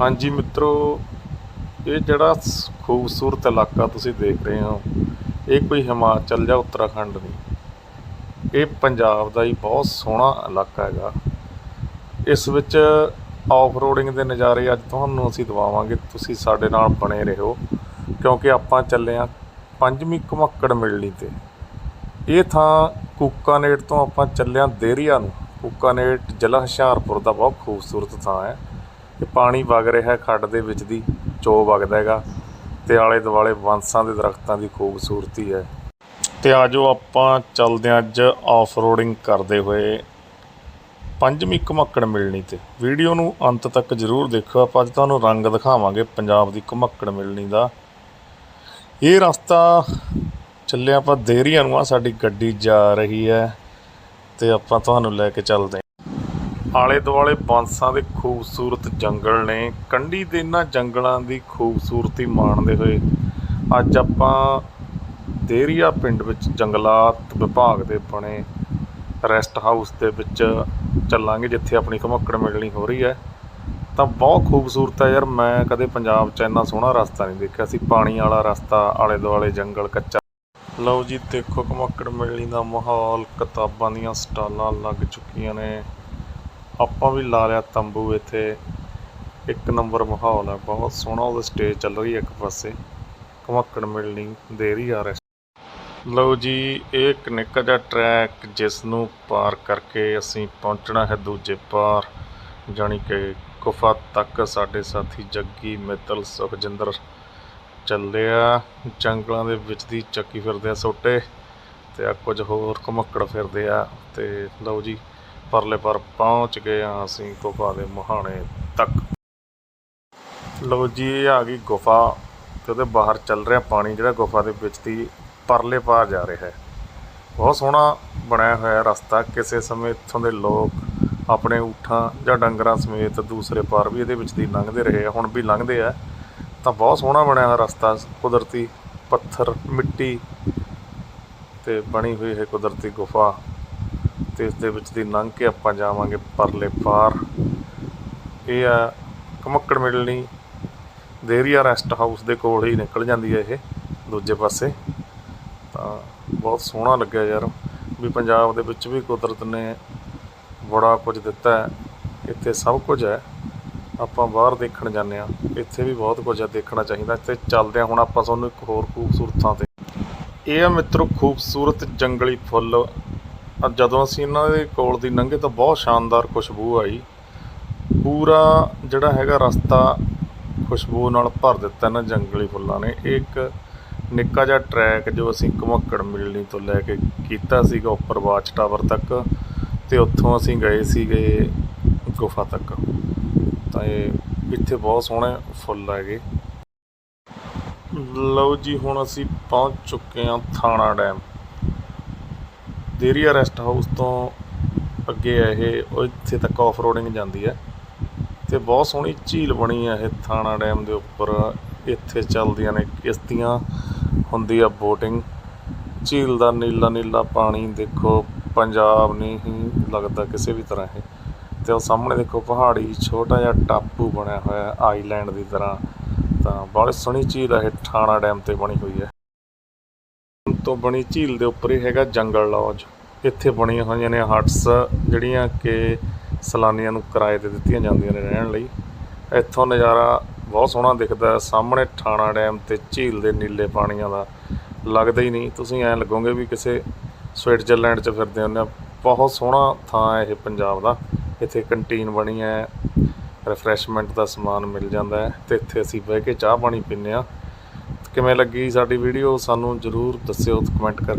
ਹਾਂਜੀ ਮਿੱਤਰੋ, ਇਹ ਜਿਹੜਾ ਖੂਬਸੂਰਤ ਇਲਾਕਾ ਤੁਸੀਂ ਦੇਖ ਰਹੇ ਹੋ, ਇਹ ਕੋਈ ਹਿਮਾਚਲ ਜਾਂ ਉੱਤਰਾਖੰਡ ਨਹੀਂ। ਇਹ ਪੰਜਾਬ ਦਾ ਹੀ ਬਹੁਤ ਸੋਹਣਾ ਇਲਾਕਾ ਹੈਗਾ। ਇਸ ਵਿੱਚ ਆਫ ਰੋਡਿੰਗ ਦੇ ਨਜ਼ਾਰੇ ਅੱਜ ਤੁਹਾਨੂੰ ਅਸੀਂ ਦਿਵਾਵਾਂਗੇ, ਤੁਸੀਂ ਸਾਡੇ ਨਾਲ ਬਣੇ ਰਹੋ, ਕਿਉਂਕਿ ਆਪਾਂ ਚੱਲੇ ਆ ਪੰਜਵੀਂ ਘਮੱਕੜ ਮਿਲਣੀ ਤੇ। ਇਹ ਥਾਂ ਕੂਕਾਨੇਟ ਤੋਂ ਆਪਾਂ ਚੱਲਿਆ ਦੇਰੀਆ ਨੂੰ। ਕੂਕਾਨੇਟ ਜ਼ਿਲ੍ਹਾ ਹੁਸ਼ਿਆਰਪੁਰ ਦਾ ਬਹੁਤ ਖੂਬਸੂਰਤ ਥਾਂ ਹੈ। ਇਹ ਪਾਣੀ ਵਗ ਰਿਹਾ ਖੱਡ ਦੇ ਵਿੱਚ ਦੀ ਚੋ ਵਗਦਾ ਹੈਗਾ ਤੇ ਆਲੇ ਦੁਆਲੇ ਬੰਸਾਂ ਦੇ ਦਰਖਤਾਂ ਦੀ ਖੂਬਸੂਰਤੀ ਹੈ। ਤੇ ਆਜੋ ਆਪਾਂ ਚੱਲਦੇ ਹਾਂ ਅੱਜ ਆਫ ਰੋਡਿੰਗ ਕਰਦੇ ਹੋਏ ਪੰਜਵੀਂ ਘਮੱਕੜ ਮਿਲਣੀ ਤੇ। ਵੀਡੀਓ ਨੂੰ ਅੰਤ ਤੱਕ ਜ਼ਰੂਰ ਦੇਖਿਓ। ਆਪਾਂ ਅੱਜ ਤੁਹਾਨੂੰ ਰੰਗ ਦਿਖਾਵਾਂਗੇ ਪੰਜਾਬ ਦੀ ਘਮੱਕੜ ਮਿਲਣੀ ਦਾ। ਇਹ ਰਸਤਾ ਚੱਲਿਆ ਆਪਾਂ ਦੇਰੀਆਂ ਨੂੰ ਆ, ਸਾਡੀ ਗੱਡੀ ਜਾ ਰਹੀ ਹੈ ਤੇ ਆਪਾਂ ਤੁਹਾਨੂੰ ਲੈ ਕੇ ਚੱਲਦੇ ਆਲੇ ਦੁਆਲੇ ਬਾਂਸਾਂ ਦੇ ਖੂਬਸੂਰਤ ਜੰਗਲ ਨੇ ਕੰਢੀ ਦੇ ਇਹਨਾਂ ਜੰਗਲਾਂ ਦੀ ਖੂਬਸੂਰਤੀ ਮਾਣਦੇ ਹੋਏ ਅੱਜ ਆਪਾਂ ਦੇਰੀਆ ਪਿੰਡ ਵਿੱਚ ਜੰਗਲਾਤ ਵਿਭਾਗ ਦੇ ਬਣੇ ਰੈਸਟ ਹਾਊਸ ਦੇ ਵਿੱਚ ਚੱਲਾਂਗੇ, ਜਿੱਥੇ ਆਪਣੀ ਘਮੱਕੜ ਮਿਲਣੀ ਹੋ ਰਹੀ ਹੈ। ਤਾਂ ਬਹੁਤ ਖੂਬਸੂਰਤ ਹੈ ਯਾਰ, ਮੈਂ ਕਦੇ ਪੰਜਾਬ 'ਚ ਇੰਨਾ ਸੋਹਣਾ ਰਸਤਾ ਨਹੀਂ ਦੇਖਿਆ ਸੀ। ਪਾਣੀ ਵਾਲਾ ਰਸਤਾ ਆਲੇ ਦੁਆਲੇ ਜੰਗਲ, ਕੱਚਾ। ਲਓ ਜੀ, ਦੇਖੋ ਘਮੱਕੜ ਮਿਲਣੀ ਦਾ ਮਾਹੌਲ, ਕਿਤਾਬਾਂ ਦੀਆਂ ਸਟਾਲਾਂ ਲੱਗ ਚੁੱਕੀਆਂ ਨੇ। ਆਪਾਂ ਵੀ ਲਾ ਲਿਆ ਤੰਬੂ ਇੱਥੇ। ਇੱਕ ਨੰਬਰ ਮਾਹੌਲ ਹੈ ਬਹੁਤ ਸੋਹਣਾ ਉਹ ਸਟੇਜ ਚੱਲ ਰਹੀ ਹੈ ਇੱਕ ਪਾਸੇ। ਘਮੱਕੜ ਮਿਲਣੀ ਦੇ ਰਹੀ ਆ ਰਿਹਾ ਲਓ ਜੀ, ਇਹ ਇੱਕ ਨਿੱਕਾ ਜਿਹਾ ਟਰੈਕ ਜਿਸ ਨੂੰ ਪਾਰ ਕਰਕੇ ਅਸੀਂ ਪਹੁੰਚਣਾ ਹੈ ਦੂਜੇ ਪਾਰ। ਜਾਣੀ ਕਿ ਗੁਫਾ ਤੱਕ ਸਾਡੇ ਸਾਥੀ ਜੱਗੀ, ਮਿੱਤਲ, ਸੁਖਜਿੰਦਰ ਚੱਲਿਆ। ਜੰਗਲਾਂ ਦੇ ਵਿੱਚ ਦੀ ਚੱਕੀ ਫਿਰਦੇ ਆ ਸੋਟੇ ਤੇ ਆ ਕੁਝ ਹੋਰ ਘਮੱਕੜ ਫਿਰਦੇ ਆ ਤੇ ਲਓ ਜੀ ਪਰਲੇ ਪਰ ਪਹੁੰਚ ਗਏ ਹਾਂ ਅਸੀਂ ਗੁਫਾ ਦੇ ਮੁਹਾਣੇ ਤੱਕ। ਲਓ ਜੀ, ਇਹ ਆ ਗਈ ਗੁਫਾ ਤੇ ਉਹਦੇ ਬਾਹਰ ਚੱਲ ਰਿਹਾ ਪਾਣੀ ਜਿਹੜਾ ਗੁਫਾ ਦੇ ਵਿੱਚ ਦੀ ਪਰਲੇ ਪਾਰ ਜਾ ਰਿਹਾ ਹੈ। ਬਹੁਤ ਸੋਹਣਾ ਬਣਿਆ ਹੋਇਆ ਰਸਤਾ। ਕਿਸੇ ਸਮੇਂ ਇੱਥੋਂ ਦੇ ਲੋਕ ਆਪਣੇ ਊਠਾਂ ਜਾਂ ਡੰਗਰਾਂ ਸਮੇਤ ਦੂਸਰੇ ਪਾਰ ਵੀ ਇਹਦੇ ਵਿੱਚ ਦੀ ਲੰਘਦੇ ਰਹੇ ਆ, ਹੁਣ ਵੀ ਲੰਘਦੇ ਆ। ਤਾਂ ਬਹੁਤ ਸੋਹਣਾ ਬਣਿਆ ਹੋਇਆ ਰਸਤਾ, ਕੁਦਰਤੀ ਪੱਥਰ, ਮਿੱਟੀ ਤੇ ਬਣੀ ਹੋਈ ਹੈ ਕੁਦਰਤੀ ਗੁਫਾ। ਤੇ ਇਸ ਦੇ ਵਿੱਚ ਦੀ ਲੰਘ ਕੇ ਆਪਾਂ ਜਾਵਾਂਗੇ ਪਰਲੇ ਪਾਰ। ਇਹ ਆ ਕਮੱਕੜ ਮਿਲਣੀ। ਦੇਰੀਆ ਰੈਸਟ ਹਾਊਸ ਦੇ ਕੋਲ ਹੀ ਨਿਕਲ ਜਾਂਦੀ ਹੈ ਇਹ, ਦੂਜੇ ਪਾਸੇ। ਤਾਂ ਬਹੁਤ ਸੋਹਣਾ ਲੱਗਿਆ ਯਾਰ। ਵੀ ਪੰਜਾਬ ਦੇ ਵਿੱਚ ਵੀ ਕੁਦਰਤ ਨੇ ਬੜਾ ਕੁਝ ਦਿੱਤਾ ਹੈ। ਇੱਥੇ ਸਭ ਕੁਝ ਹੈ। ਆਪਾਂ ਬਾਹਰ ਦੇਖਣ ਜਾਂਦੇ ਆ ਇੱਥੇ ਵੀ ਬਹੁਤ ਕੁਝ ਆ ਦੇਖਣਾ ਚਾਹੀਦਾ। ਇੱਥੇ ਚੱਲਦੇ ਆ ਹੁਣ ਆਪਾਂ ਤੁਹਾਨੂੰ ਇੱਕ ਹੋਰ ਖੂਬਸੂਰਤ ਥਾਂ ਤੇ। ਇਹ ਆ ਮਿੱਤਰੋ ਖੂਬਸੂਰਤ ਜੰਗਲੀ ਫੁੱਲ ਅਹ ਜਦੋਂ ਅਸੀਂ ਇਹਨਾਂ ਦੇ ਕੋਲ ਦੀ ਲੰਘੇ ਤਾਂ ਬਹੁਤ ਸ਼ਾਨਦਾਰ ਖੁਸ਼ਬੂ ਆਈ। ਪੂਰਾ ਜਿਹੜਾ ਹੈਗਾ ਰਸਤਾ ਖੁਸ਼ਬੂ ਨਾਲ ਭਰ ਦਿੱਤਾ ਇਹਨਾਂ ਜੰਗਲੀ ਫੁੱਲਾਂ ਨੇ। ਇਹ ਇੱਕ ਨਿੱਕਾ ਜਿਹਾ ਟਰੈਕ ਜੋ ਅਸੀਂ ਘਮੱਕੜ ਮਿਲਣੀ ਤੋਂ ਲੈ ਕੇ ਕੀਤਾ ਸੀਗਾ ਉੱਪਰ ਵਾਚ ਟਾਵਰ ਤੱਕ ਤੇ ਉੱਥੋਂ ਅਸੀਂ ਗਏ ਸੀਗੇ ਗੁਫਾ ਤੱਕ। ਤਾਂ ਇਹ ਇੱਥੇ ਬਹੁਤ ਸੋਹਣੇ ਫੁੱਲ ਹੈਗੇ। ਲਓ ਜੀ, ਹੁਣ ਅਸੀਂ ਪਹੁੰਚ ਚੁੱਕੇ ਹਾਂ ਥਾਣਾ ਡੈਮ। ਦੇਰੀਆ ਰੈਸਟ ਹਾਊਸ ਤੋਂ ਅੱਗੇ ਹੈ ਇਹ, ਉਹ ਇੱਥੇ ਤੱਕ ਆਫ ਰੋਡਿੰਗ ਜਾਂਦੀ ਹੈ ਤੇ ਬਹੁਤ ਸੋਹਣੀ ਝੀਲ ਬਣੀ ਹੈ ਇਹ ਥਾਣਾ ਡੈਮ ਦੇ ਉੱਪਰ। ਇੱਥੇ ਚੱਲਦੀਆਂ ਨੇ ਕਿਸ਼ਤੀਆਂ, ਹੁੰਦੀ ਆ ਬੋਟਿੰਗ ਝੀਲ ਦਾ ਨੀਲਾ ਨੀਲਾ ਪਾਣੀ ਦੇਖੋ, ਪੰਜਾਬ ਨਹੀਂ ਹੀ ਲੱਗਦਾ ਕਿਸੇ ਵੀ ਤਰ੍ਹਾਂ ਇਹ। ਤੇ ਉਹ ਸਾਹਮਣੇ ਦੇਖੋ, ਪਹਾੜੀ ਛੋਟਾ ਜਿਹਾ ਟਾਪੂ ਬਣਿਆ ਹੋਇਆ ਆਈਲੈਂਡ ਦੀ ਤਰ੍ਹਾਂ। ਤਾਂ ਬਹੁਤ ਸੋਹਣੀ ਝੀਲ ਹੈ ਇਹ ਥਾਣਾ ਡੈਮ ਤੇ ਬਣੀ ਹੋਈ ਹੈ ਤੋਂ ਬਣੀ ਝੀਲ ਦੇ ਉੱਪਰ ਹੀ ਹੈਗਾ ਜੰਗਲ ਲੌਜ ਇੱਥੇ ਬਣੀਆਂ ਹੋਈਆਂ ਨੇ ਹਟਸ ਜਿਹੜੀਆਂ ਕਿ ਸੈਲਾਨੀਆਂ ਨੂੰ ਕਿਰਾਏ ਤੇ ਦਿੱਤੀਆਂ ਜਾਂਦੀਆਂ ਨੇ ਰਹਿਣ ਲਈ। ਇੱਥੋਂ ਨਜ਼ਾਰਾ ਬਹੁਤ ਸੋਹਣਾ ਦਿਖਦਾ ਹੈ। ਸਾਹਮਣੇ ਥਾਣਾ ਡੈਮ ਤੇ ਝੀਲ ਦੇ ਨੀਲੇ ਪਾਣੀਆਂ ਦਾ ਲੱਗਦਾ ਹੀ ਨਹੀਂ। ਤੁਸੀਂ ਐਂ ਲੱਗੋਗੇ ਵੀ ਕਿਸੇ ਸਵਿਟਜ਼ਰਲੈਂਡ 'ਚ ਫਿਰਦੇ ਹੁੰਦੇ ਆ ਬਹੁਤ ਸੋਹਣਾ ਥਾਂ ਹੈ ਇਹ ਪੰਜਾਬ ਦਾ। ਇੱਥੇ ਕੰਟੀਨ ਬਣੀ ਹੈ। ਰਿਫਰੈਸ਼ਮੈਂਟ ਦਾ ਸਮਾਨ ਮਿਲ ਜਾਂਦਾ ਹੈ। ਤੇ ਇੱਥੇ ਅਸੀਂ ਬਹਿ ਕੇ ਚਾਹ ਪਾਣੀ ਪੀਂਦੇ ਆ ਕਿਵੇਂ ਲੱਗੀ ਸਾਡੀ ਵੀਡੀਓ ਸਾਨੂੰ ਜਰੂਰ ਦੱਸਿਓ ਕਮੈਂਟ ਕਰਕੇ।